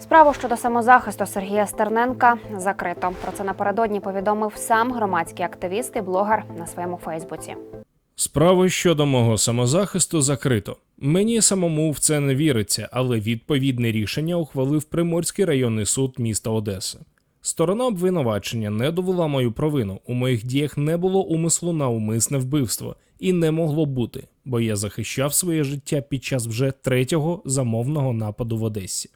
Справу щодо самозахисту Сергія Стерненка закрито. Про це напередодні повідомив сам громадський активіст і блогер на своєму Фейсбуці. Справу щодо мого самозахисту закрито. Мені самому в це не віриться, але відповідне рішення ухвалив Приморський районний суд міста Одеси. Сторона обвинувачення не довела мою провину. У моїх діях не було умислу на умисне вбивство і не могло бути, бо я захищав своє життя під час вже третього замовного нападу в Одесі.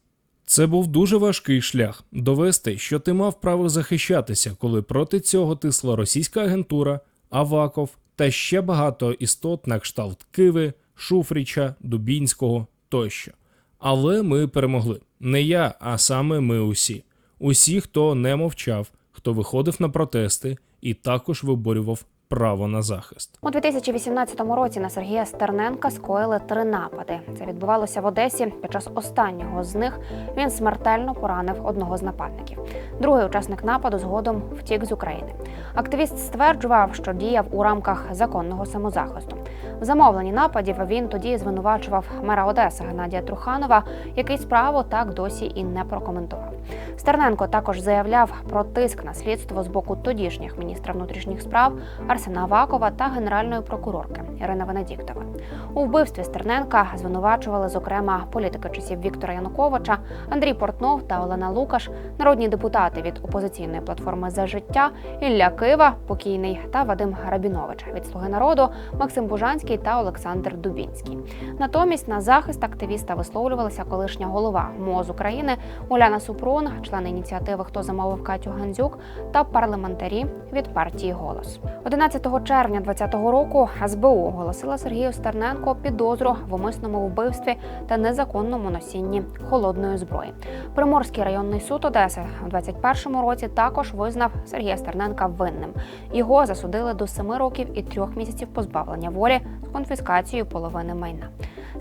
Це був дуже важкий шлях довести, що ти мав право захищатися, коли проти цього тисла російська агентура, Аваков та ще багато істот на кшталт Киви, Шуфріча, Дубінського тощо. Але ми перемогли. Не я, а саме ми усі. Усі, хто не мовчав, хто виходив на протести і також виборював право на захист. У 2018 році на Сергія Стерненка скоїли три напади. Це відбувалося в Одесі. Під час останнього з них він смертельно поранив одного з нападників. Другий учасник нападу згодом втік з України. Активіст стверджував, що діяв у рамках законного самозахисту. В замовленні нападів він тоді звинувачував мера Одеси Геннадія Труханова, який справу так досі і не прокоментував. Стерненко також заявляв про тиск на слідство з боку тодішніх міністра внутрішніх справ Арсена Авакова та генеральної прокурорки Ірини Венедіктова. У вбивстві Стерненка звинувачували зокрема політики часів Віктора Януковича, Андрій Портнов та Олена Лукаш, народні депутати від опозиційної платформи за життя, Ілля Кива, покійний та Вадим Рабінович від Слуги народу, Максим Бужанський та Олександр Дубінський. Натомість на захист активіста висловлювалася колишня голова МОЗ України Уляна Супрун, члени ініціативи Хто замовив Катю Гандзюк та парламентарі від партії Голос. 11 червня 2020 року СБУ оголосила Сергію Стерненко підозру в умисному вбивстві та незаконному носінні холодної зброї. Приморський районний суд Одеси у 2021 році також визнав Сергія Стерненка винним. Його засудили до 7 років і 3 місяців позбавлення волі з конфіскацією половини майна.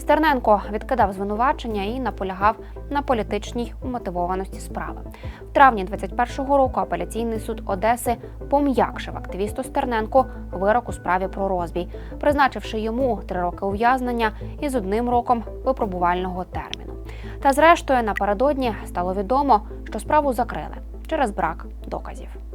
Стерненко відкидав звинувачення і наполягав на політичній умотивованості справи. В травні 21-го року апеляційний суд Одеси пом'якшив активісту Стерненко вирок у справі про розбій, призначивши йому три роки ув'язнення із одним роком випробувального терміну. Та зрештою напередодні стало відомо, що справу закрили через брак доказів.